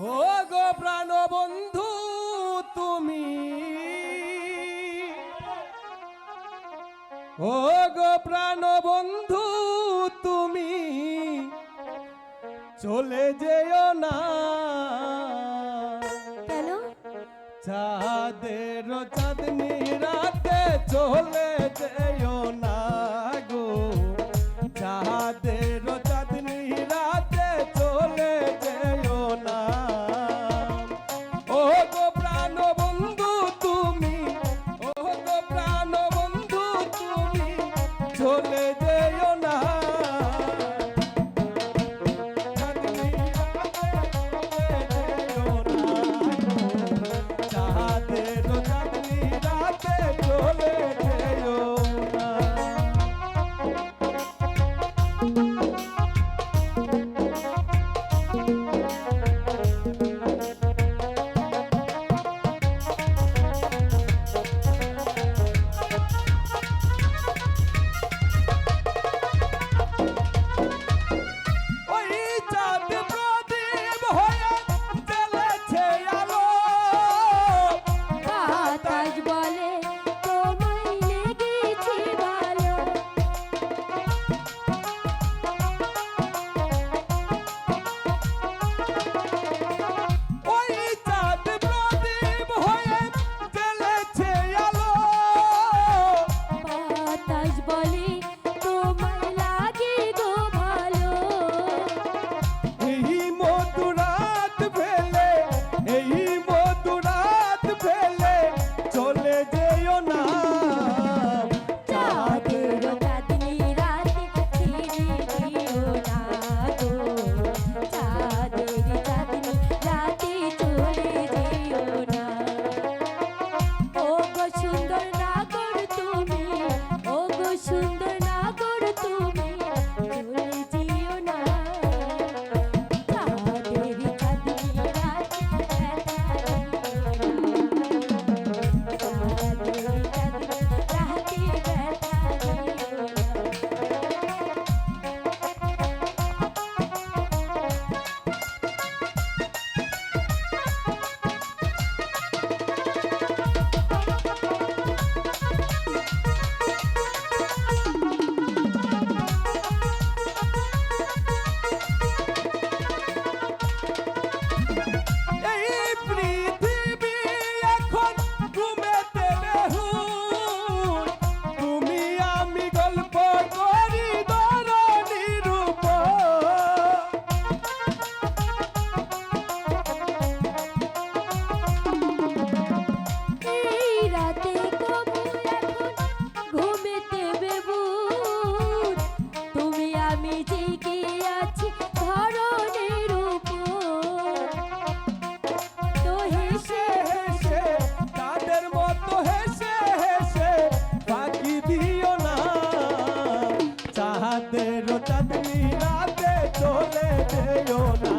ও গো প্রাণ বন্ধু তুমি। ও গো প্রাণ বন্ধু তুমি। চলে যেও না। চাঁদের চাঁদনি রাতে চলে যেও না। ভুলে যেও চাঁদের চাঁদনি রাতে চলে যেও না।